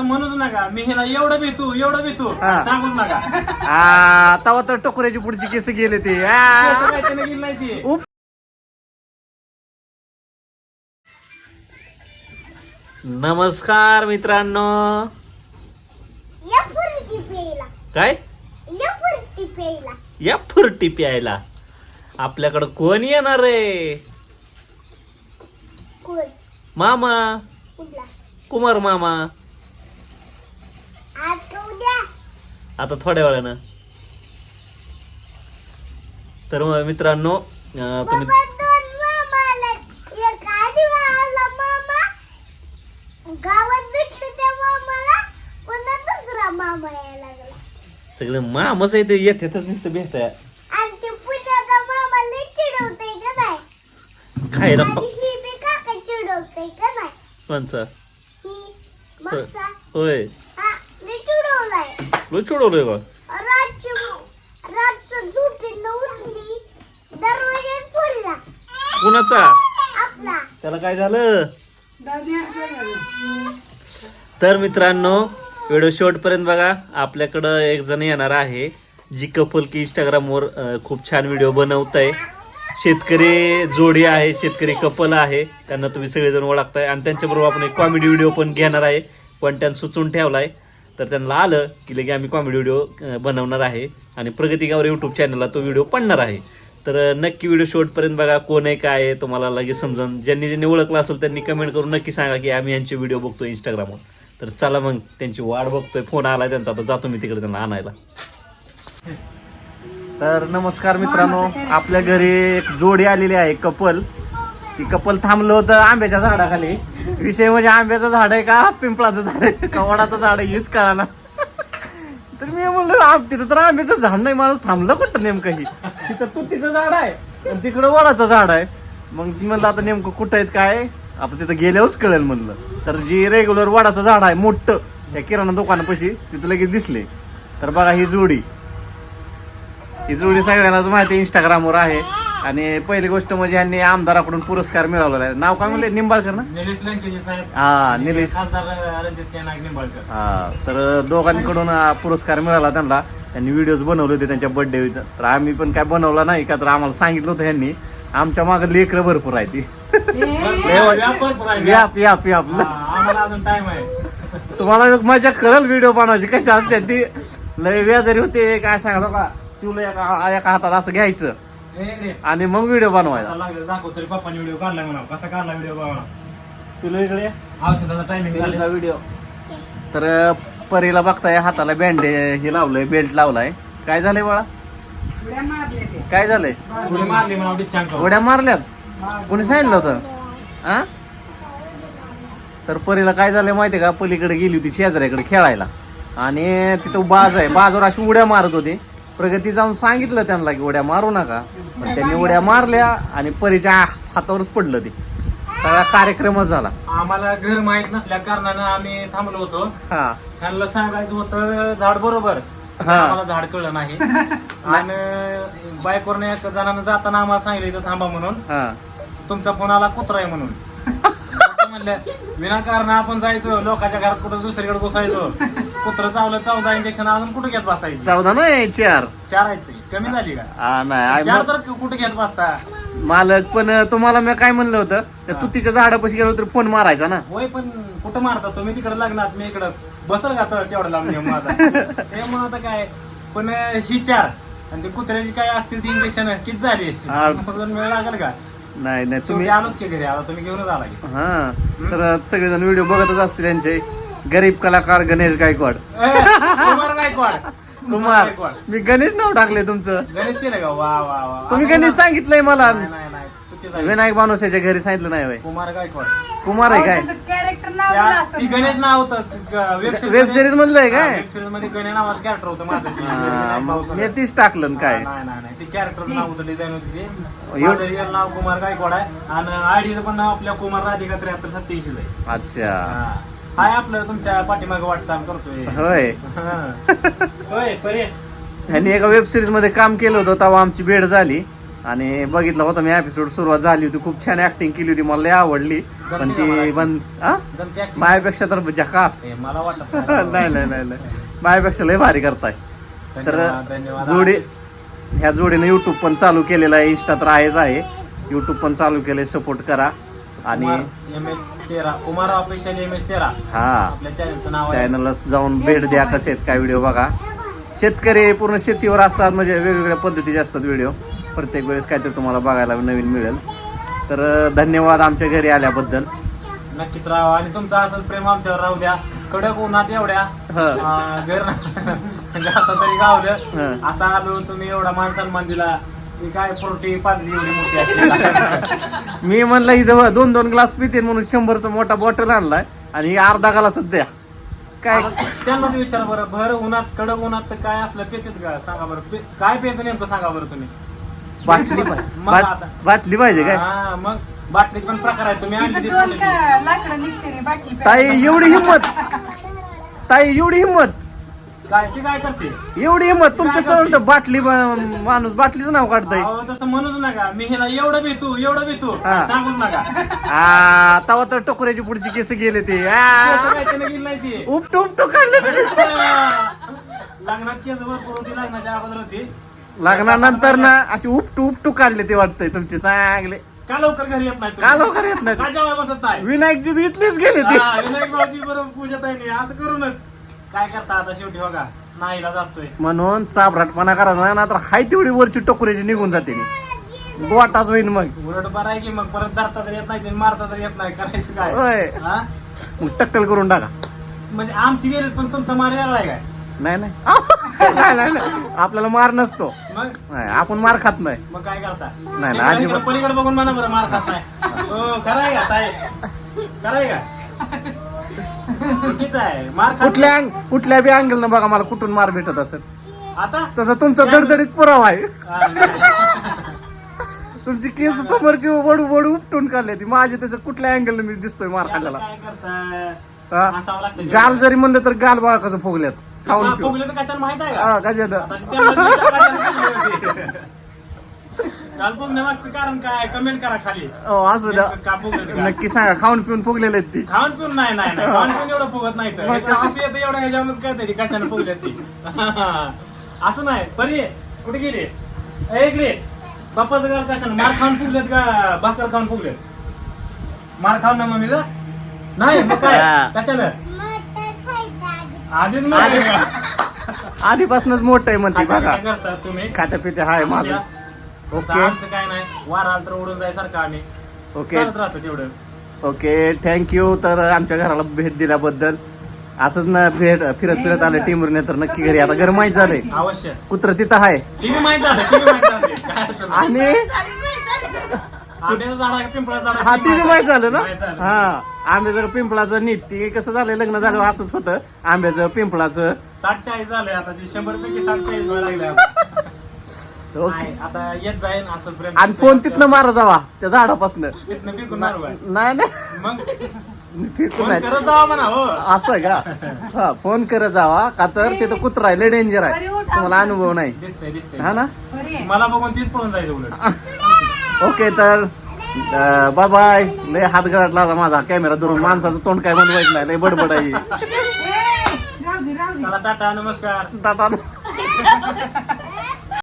म्हणूच नका. मी ह्याला एवढं भेटू एवढं भेटू हा. सांगूच नका. आ तवा तर टोकऱ्याची पुढची केस गेले ते. आ. असं काय त्यानं गेलं नाही ती. उप. नमस्कार मित्रांनो. या फुरटी प्यायला. काय? या फुरटी या फुरटी प्यायला. आपल्याकडं कोण येणार आहे कोण? मामा. कुठला? कुमार मामा. आता थोड्या वेळानं. तर मग मित्रांनो तुम्ही सगळे मामाच आहे ते येतातच नुसतं भेटाय. आणि ते पुण्याचा मामा लय चिडवतय का नाही? खायला कोणचा? होय. फोडला कुणाचा आपला त्याला काय झालं? तर मित्रांनो व्हिडिओ शेवटपर्यंत बघा. आपल्याकडं एक जण येणार आहे. जी कपल की इंस्टाग्रामवर खूप छान व्हिडिओ बनवत आहे शेतकरी जोडी आहे शेतकरी कपल आहे. त्यांना तुम्ही सगळेजण ओळखताय. आणि त्यांच्याबरोबर आपण एक कॉमेडी व्हिडिओ पण घेणार आहे. पण त्यांना सुचवून ठेवलाय. तर त्यांना आलं की लगे आम्ही कॉमेडी व्हिडिओ बनवणार आहे. आणि प्रगतीगावर यूट्यूब चॅनलला तो व्हिडिओ पडणार आहे. तर नक्की व्हिडिओ शेवटपर्यंत बघा कोण आहे काय आहे तुम्हाला लगेच समजून. ज्यांनी ज्यांनी ओळखलं असेल त्यांनी कमेंट करून नक्की सांगा की आम्ही यांचे व्हिडिओ बघतो इंस्टाग्रामवर तर चला मग त्यांची वाट बघतोय. फोन आला त्यांचा आता जातो मी तिकडे त्यांना आणायला. तर नमस्कार मित्रांनो. आपल्या घरी एक जोडी आलेली आहे कपल. ती कपल थांबलं होतं आंब्याच्या झाडाखाली. विषय म्हणजे आंब्याचं झाड आहे का? पिंपळाचं झाड आहे का? वडाचं झाड आहे? हेच कळाला तर मी म्हणलो तिथं तर आंब्याचं झाड नाही माणूस थांबलं कुठं नेमकं ही? तिथं तुतीचं झाड आहे आणि तिकडं वडाचं झाड आहे. मग ती म्हणलं आता नेमकं कुठं आहेत काय? आता तिथं गेल्यावरच कळेल म्हणलं. तर जी रेग्युलर वडाचं झाड आहे मोठं त्या किराणा दुकानापाशी तिथं लगेच दिसले. तर बघा ही जोडी. ही जोडी सगळ्यांनाच माहिती इंस्टाग्रामवर आहे. आणि पहिली गोष्ट म्हणजे यांनी आमदाराकडून पुरस्कार मिळवलेला आहे. नाव काय म्हणले? निंबाळकर ना? निलेश लंकेजी साहेब. हा निलेश. खासदार रणजित सिंह नाईक निंबाळकर. हा तर दोघांकडून हा पुरस्कार मिळाला त्यांना. त्यांनी व्हिडिओज बनवले होते त्यांच्या बर्थडे तर आम्ही पण काय बनवला नाही का तर आम्हाला सांगितलं होतं यांनी आमच्या मागे लेकरं भरपूर आहे ती व्याप व्याप. व्याप याप याप आम्हाला अजून टाइम आहे. तुम्हाला एक मजा करल व्हिडिओ बनवायची कशी असते ती. लय व्याजारी होते काय सांगा का चुल एका एका हातात असं घ्यायचं. आणि मग व्हिडिओ बनवायचा. आता लागलं दाखव तरी पप्पाने व्हिडिओ काढलाय म्हणा. कसा काढला व्हिडिओ बघा तुला इकडे? औषधाचा टायमिंग पेरूचा व्हिडिओ तर परीला बघताय हाताला बँडे हे लावलंय बेल्ट लावलाय. काय झालंय बाळा? काय झालंय? उड्या मारल्यात? कोणी सांगितलं होतं? हा तर परीला काय झालंय माहितीये का? पलीकडे गेली होती शेजाऱ्याकडे खेळायला. आणि तिथं बाज आहे. बाजवर अशी उड्या मारत होते. प्रगती जाऊन सांगितलं त्यांना की उड्या मारू नका. पण त्यांनी उड्या मारल्या आणि परीच्या हातावरच पडलं ते. सगळा कार्यक्रमच झाला. आम्हाला घर माहीत नसल्या कारणानं आम्ही थांबलो होतो. हा. त्यांना सांगायचं होतं झाड बरोबर. हा. आम्हाला झाड कळलं नाही. आणि बाईकवर एक जणांना जाताना आम्हाला सांगितलं इथं थांबा म्हणून. हा. तुमचा फोन आला कुत्रा आहे म्हणून. म्हणलं विनाकारण आपण जायचो लोकांच्या घरात कुठं दुसरीकडे घुसायचो. कुत्र चावलं चौदा इंजेक्शन अजून कुठे घेत बसायचं? चौदा नाही चार. चार आहेत ते. कमी झाली का? हा नाही चार तर कुठे घेत बसता? मालक पण तुम्हाला मी काय म्हणलं होतं? त्या तुतीच्या झाडापाशी गेलो तर फोन मारायचा ना. होय पण कुठं मारता? तुम्ही तिकडे लग्नात मी इकडं. बसल का तेवढं लांब नेऊन माझा हे मग आता काय? पण ही चार. आणि ते कुत्र्याची काय असतील ती इंजेक्शन किती झाली? हा. वेळ लागेल का? नाही नाही शेवटी तुम्ही आलोच की घरी आता तुम्ही घेऊनच आला की. हा तर सगळेजण व्हिडिओ बघतच असतील त्यांचे गरीब कलाकार गणेश गायकवाड. ए, कुमार गायकवाड. कुमार गायकवाड. मी गणेश नाव टाकले तुमचं. गणेश केलं का? वा वा वा. तुम्ही गणेश ना- सांगितलंय मला. नाही नाही नाही चुकीचं आहे. विनायक माणूसाच्या घरी सांगितलं नाही होय. कुमार गायकवाड. कुमार आहे काय? कॅरेक्टर नाव त्या- ती गणेश नाव होतं. वेब सिरीज मधलं आहे काय? वेब सिरीजमध्ये गणेश नावाचं कॅरेक्टर होतं माझं. ते. हा, विनायक मग भाऊसाहेब. मी तीच टाकलं ना काय? नाही नाही नाही. ते कॅरेक्टरचं नाव होतं डिझाईन होती ते. माझं रिअल नाव कुमार गायकवाड आहे. आणि आयडीचं पण नाव आपल्या कुमार राधिका त्र्याहत्तर सत्याऐंशी आहे. अच्छा. हा. हाय आपलं तुमच्या पाठीमागे वाटचाल करतोय. होय. हा. होय परे. ह्यांनी एका वेब सिरीजमध्ये काम केलं होतं तेव्हा आमची भेट झाली. आणि बघितलं होतं मी एपिसोड सुरुवात झाली होती खूप छान ऍक्टिंग केली होती मला लय आवडली. पण जमते का मला ती acting? पण हा जमते acting? माझ्यापेक्षा तर जकास. हे मला वाटत नाही. नाही नाही नाही माझ्यापेक्षा लय भारी करताय. तर धन्यवाद, धन्यवाद. जोडी ह्या जोडीने युट्यूब पण चालू केलेलं आहे. इंस्टा तर आहेच आहे. युट्यूब पण चालू केलंय. सपोर्ट करा. आणि एम एच तेरा. उमार ऑफिशियल एम एच तेरा. हा. आपल्या चॅनलचं नाव आहे. चॅनलला जाऊन भेट द्या कसे आहेत काय व्हिडिओ बघा. शेतकरी पूर्ण शेतीवर असतात म्हणजे वेगवेगळ्या पद्धतीचे असतात व्हिडिओ प्रत्येक वेळेस काहीतरी तुम्हाला बघायला नवीन मिळेल. तर धन्यवाद आमच्या घरी आल्याबद्दल. नक्कीच राहा आणि तुमचं असंच प्रेम आमच्यावर राहू द्या. कडक उन्हात एवढ्या हं. अं, घर म्हणजे आता तरी गावलं. हं. असं आलो तुम्ही एवढा मान सन्मान दिला. मी काय पोरटी पाजली एवढी मोठी मी म्हणलं इथं दोन दोन ग्लास पिते म्हणून शंभरचा मोठा बॉटल आणलाय आणि ही अर्धा ग्लास द्या काय? त्यांना विचारा बरं भर उन्हात कडक उन्हात तर काय असलं पेतेत का? सांगा बरं पे- काय प्यायचं नेमकं सांगा बरं तुम्ही? बाटली आता. बाटली पाहिजे काय? हा, मग बाटलीत पण प्रकार आहे. तुम्ही आणली इथं ती दोन फुलेली. का लाकडं निघते रे बाटली ताई एवढी हिंमत. ताई एवढी हिंमत. काय ती काय करते? एवढी हिंमत. तुमच्यासमोर बाटली ब- माणूस बाटलीचं नाव काढताय. अहो, तसं म्हणूच नका. मी ह्याला एवढं भेटू एवढं भेटू हा. सांगूच नका. आ तवा तर टोकऱ्याची पुढची केस गेले ते. आ, केस काय त्यानं गेली नाही ती. उपटू उपटू काढले ते लग्नात केस भरपूर होती लग्नाच्या अगोदर होती. लग्नानंतर ना अशी उपटू उपटू काढले ते वाटतंय तुमचे चांगले. का लवकर घरी येत नाही? का लवकर येत नाही? का बसत नाही? विनायकजी बी इथलेच गेले ते. हा, विनायक भाऊजी बरोबर पूजत आहे. नाही असं करूनच. काय करता आता शेवटी बघा. नाहीला असतोय. म्हणून चाबराटपणा करायचा ना तर हाय तेवढी वरची टोकऱ्याची निघून जाते ती. गोटाच होईन मग. उलट बरं आहे की मग परत धरता तर येत नाही ते मारता तर येत नाही. करायचं काय? होय. हा? मग टक्कल करून टाका. म्हणजे आमची गेली पण तुमचा मार वेगळा आहे काय? नाही नाही. नाही, नाही, नाही. आपल्याला मार नसतो. मग? नाही आपण मार खात नाही. मग काय करता? नाही, इकडं- अजिबात. पलीकडे बघून म्हणा बरं मार खात नाही. हो खरं आहे का ताई? खरं आहे का? चुकीचं आहे. मार खात कुठल्या अँग- कुठल्या बी अँगल बघा मला कुठून मार भेटत असेल. आता? तसं तुमचा दडदडीत पुरावा आहे. हा, नाही. तुमची केस समोरची वडू वडू उपटून काढली ती. माझी त्याचं कुठल्या अँगल मी दिसतोय मार खाल्ल्याला. काय हा? लागतं गाल जरी म्हणलं तर गाल बघा कसं फुगल्यात. खाऊन पिऊन फुगले तर कशाला माहीत आहे का? हा, कशानं? आता त्यांना विचार कशाला फुगले होते? काल फुगण्यामागचं कारण काय? कमेंट करा खाली. हो असू द्या. नेमकं का? नक्की सांगा खाऊन पिऊन फुगलेले आहेत ती. खाऊन पिऊन नाही नाही नाही. खाऊन पिऊन एवढं फुगत नाही तर. हे असं येतं एवढं ह्याच्यावर कळतं ती कशाने फुगले ती. असं नाही. बरी आहे. कुठे गेली? ए, इकडे. बाप्पाचं घर कशाने? मार खाऊन फुगलेत का? भाकर खाऊन फुगलेत? मार खाऊन ना मम्मीचा नाही मग काय? हा. कशानं. आधीच नाही का? आधीपासूनच मोठं आहे म्हणते खाता बघा. पिता करता तुम्ही? खात्या पित्या हाय माझं. असं ओके. आमचं काय नाही. वार आलं तर उडून जायसारखं आम्ही. ओके. चालत राहतो तेवढं. ओके थँक्यू तर आमच्या घराला भेट दिल्याबद्दल. असंच ना भेट फिरत फिरत आलं टीमवरने तर नक्की घरी. आता घर माहीत झालंय. अवश्य. कुत्र तिथं आहे टीव्ही माहीत झालं टीव्ही माहीत झालं. काय अडचण नाही. आणि? आंब्याचं झाड आहे पिंपळाचं झाड? आहे, हा ती बी माहीत झालं ना? माहीत झालं. हा. आंब्याचं पिंपळाचं नीट ती कसं झालंय? लग्न झालं असंच होतं. आंब्याचं पिंपळाचं. साठ चाळीस झालंय आता ती शंभर पैकी साठ चाळीस व्हायला लागले आता. ओके. नाही, आता येत जाईन असं प्रेम आणि फोन तिथनं मारा जावा त्या झाडापासनं. तिथनं मारू नाही नाही मग? तिथून फोन नाही. करत जावा म्हणा हो. असं का? हा फोन करत जावा का तर तिथं कुत्रा आहे लय डेंजर आहे. तुम्हाला अनुभव नाही. दिसतंय दिसतंय. हा ना? मला बघून तीच पळून जायचं उलट. ओके तर बाय बाय लय हात गळाटला आता माझा. कॅमेरा धरून माणसाचं तोंड काय बनवायचं नाही लय बडबड आहे. टाटा नमस्कार. टाटा.